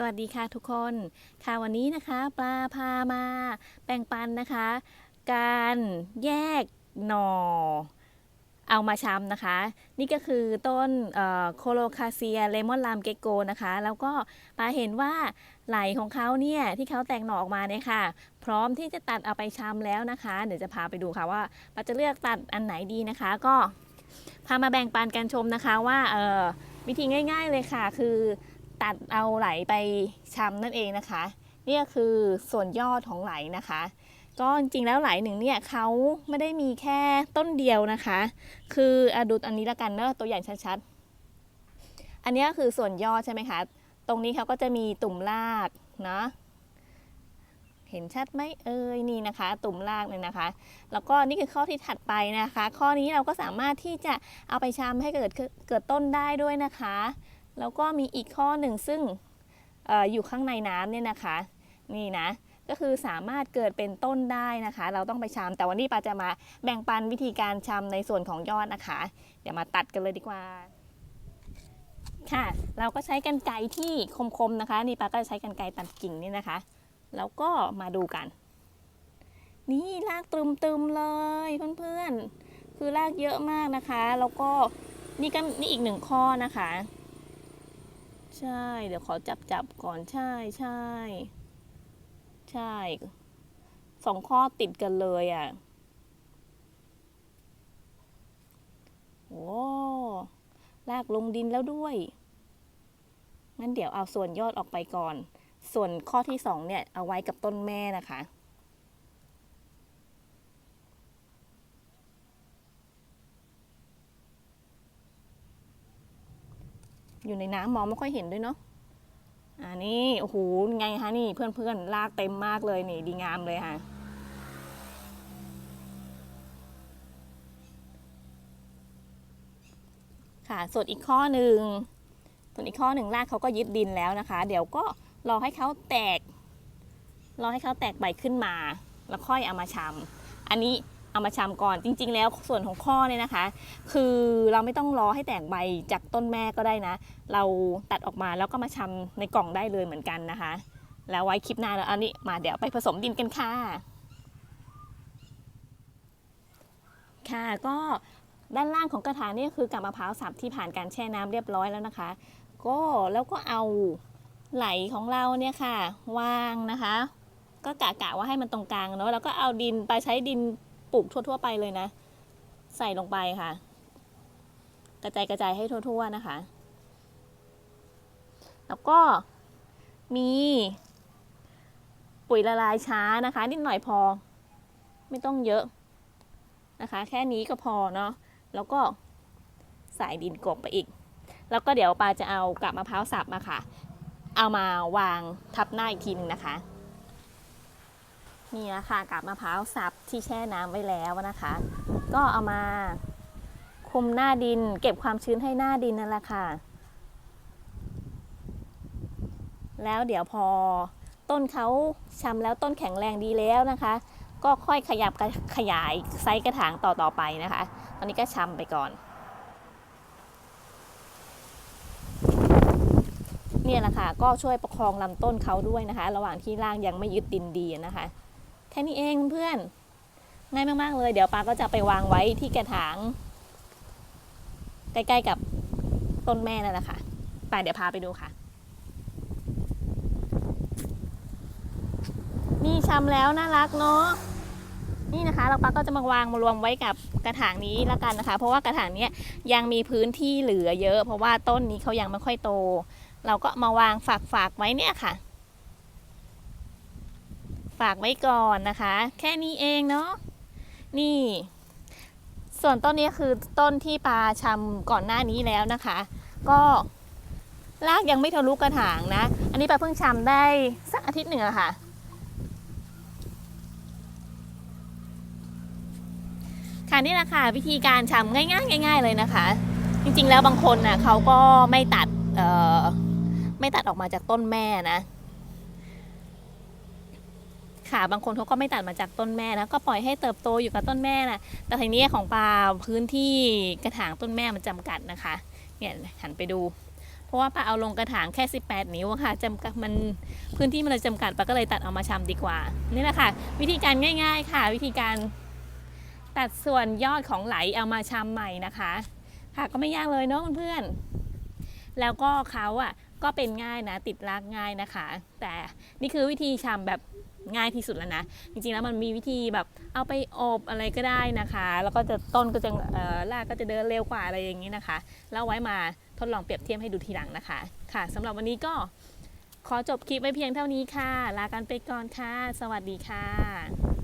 สวัสดีค่ะทุกคนค่ะวันนี้นะคะปลาพามาแบ่งปันนะคะ การแยกหน่อเอามาชำนะคะ นี่ก็คือต้นโคโลคาเซียเลมอนลามเกโกนะคะ แล้วก็ปาเห็นว่าไหลของเขาเนี่ยที่เขาแตกหน่อออกมาเนี่ยค่ะ พร้อมที่จะตัดเอาไปชำแล้วนะคะ เดี๋ยวจะพาไปดูค่ะว่าปาจะเลือกตัดอันไหนดีนะคะ ก็พามาแบ่งปันกันชมนะคะว่าวิธีง่าย ๆเลยค่ะ คือ ตัดเอาไหลไปชำนั่นเองนะคะนี่คือส่วนยอดของไหลนะคะ ก็จริงแล้วไหลหนึ่งเนี่ยเขาไม่ได้มีแค่ต้นเดียวนะคะ คืออดูอันนี้ละกันเนอะตัวอย่างชัดๆ อันนี้ก็คือส่วนยอดใช่ไหมคะ ตรงนี้เขาก็จะมีตุ่มรากเนาะเห็นชัดไหมเอ่ยนี่นะคะ ตุ่มรากเนี่ยนะคะ แล้วก็นี่คือข้อที่ถัดไปนะคะ ข้อนี้เราก็สามารถที่จะเอาไปชำให้เกิดเกิดต้นได้ด้วยนะคะ แล้วก็มีอีกข้อหนึ่งซึ่งออยู่ข้างในน้ำเนี่ยนะคะ นี่นะก็คือสามารถเกิดเป็นต้นได้นะคะ เราต้องไปชำแต่วันนี้ปาจะมาแบ่งปันวิธีการชำในส่วนของยอดนะคะ เดี๋ยวมาตัดกันเลยดีกว่าค่ะ เราก็ใช้กันไกรที่คมๆนะคะ นี่ปาก็ใช้กันไกรตัดกิ่งนี่นะคะ แล้วก็มาดูกัน นี่รากตึมๆเลยเพื่อนๆคือรากเยอะมากนะคะ แล้วก็นี่ก็นี่อีกหนึ่งข้อนะคะ ใช่ เดี๋ยวขอจับจับก่อนใช่ใช่ ใช่สองข้อติดกันเลยอะ่ะโอ้ลากลงดินแล้วด้วย งั้นเดี๋ยวเอาส่วนยอดออกไปก่อน ส่วนข้อที่สองเนี่ย เอาไว้กับต้นแม่นะคะ อยู่ในน้ำมองไม่ค่อยเห็นด้วยเนาะอ่านี่โอ้โหไงคะนี่เพื่อนๆลากเต็มมากเลยนี่ดีงามเลยค่ะค่ะส่วนอีกข้อหนึ่งส่วนอีกข้อหนึ่งรากเขาก็ยึดดินแล้วนะคะ เดี๋ยวก็รอให้เขาแตก รอให้เขาแตกใบขึ้นมา แล้วค่อยเอามาชำอันนี้ เอามาชำก่อน จริง ๆ แล้วส่วนของข้อเนี่ยนะคะ คือเราไม่ต้องรอให้แตกใบจากต้นแม่ก็ได้นะ เราตัดออกมาแล้วก็มาชำในกล่องได้เลยเหมือนกันนะคะ แล้วไว้คลิปหน้าแล้วอันนี้มาเดี๋ยวไปผสมดินกันค่ะ ค่ะก็ด้านล่างของกระถางนี่ก็คือกับมะพร้าวสับที่ผ่านการแช่น้ำเรียบร้อยแล้วนะคะ ก็แล้วก็เอาไหลของเราเนี่ยค่ะวางนะคะ ก็กะกะว่าให้มันตรงกลางเนาะแล้วก็เอาดินไปใช้ดิน ปลูกทั่ว ๆ ไปเลยนะ ใส่ลงไปค่ะ กระจายกระจายให้ทั่ว ๆ นะคะ แล้วก็มี ปุ๋ยละลายช้านะคะ นิดหน่อยพอ ไม่ต้องเยอะนะคะ แค่นี้ก็พอเนาะแล้วก็ใส่ดินกลบไปอีก แล้วก็เดี๋ยวปาจะเอากับมะพร้าวสับมาค่ะ เอามาวางทับหน้าอีกทีนึงนะคะ นี่นะคะกับมะพร้าวสับที่แช่น้ำไว้แล้วนะคะ ก็เอามาคุมหน้าดิน เก็บความชื้นให้หน้าดินนั่นแหละค่ะ แล้วเดี๋ยวพอต้นเขาชำแล้วต้นแข็งแรงดีแล้วนะคะ ก็ค่อยขยับขยายไซส์กระถางต่อๆไปนะคะ ตอนนี้ก็ชำไปก่อนเนี่ยแหละค่ะก็ช่วยประคองลำต้นเขาด้วยนะคะ ระหว่างที่ร่างยังไม่ยึดดินดีนะคะ แค่นี้เองเพื่อนง่ายมากๆเลย เดี๋ยวปาก็จะไปวางไว้ที่กระถาง ใกล้ๆกับต้นแม่นั่นแหละค่ะปเดี๋ยวพาไปดูค่ะ นี่ชำแล้วน่ารักเนาะนี่นะคะ เราปาก็จะมาวางมารวมไว้กับกระถางนี้ล้วกันนะคะ เพราะว่ากระถางนี้ยังมีพื้นที่เหลือเยอะ เพราะว่าต้นนี้เขายังไม่ค่อยโต เราก็มาวางฝากฝากไว้เนี่ยค่ะ ฝากไว้ก่อนนะคะ แค่นี้เองเนาะนี่ ส่วนต้นนี้คือต้นที่ปาชำก่อนหน้านี้แล้วนะคะ ก็รากยังไม่ทะลุกระถางนะ อันนี้ปาเพิ่งชำได้สักอาทิตย์หนึ่งอะค่ะ ค่ะนี่แหละค่ะวิธีการชำง่ายๆง่าย ๆ เลยนะคะ จริงๆแล้วบางคนน่ะเขาก็ไม่ตัดไม่ตัดออกมาจากต้นแม่นะ ค่ะ บางคนเขาก็ไม่ตัดมาจากต้นแม่นะก็ปล่อยให้เติบโตอยู่กับต้นแม่นะแต่ทีนี้ของปลาพื้นที่กระถางต้นแม่มันจำกัดนะคะเนี่ยหันไปดู เพราะว่าป้าเอาลงกระถางแค่ 18 นิ้วอะค่ะจำกัดมันพื้นที่มันเลยจำกัดป้าก็เลยตัดเอามาชำดีกว่า นี่แหละค่ะ วิธีการง่าย ๆ ค่ะ วิธีการตัดส่วนยอดของไหลเอามาชำใหม่นะคะ ค่ะก็ไม่ยากเลยเนาะเพื่อนๆแล้วก็เขาอะ ก็เป็นง่ายนะ ติดรากง่ายนะคะ แต่นี่คือวิธีชำแบบง่ายที่สุดแล้วนะ จริงๆแล้วมันมีวิธีแบบเอาไปอบอะไรก็ได้นะคะ แล้วก็จะต้นก็จะเอ่อรากก็จะเดินเร็วกว่าอะไรอย่างนี้นะคะแล้วไว้มาทดลองเปรียบเทียบให้ดูทีหลังนะคะ ค่ะสำหรับวันนี้ก็ขอจบคลิปไว้เพียงเท่านี้ค่ะ ลากันไปก่อนค่ะ สวัสดีค่ะ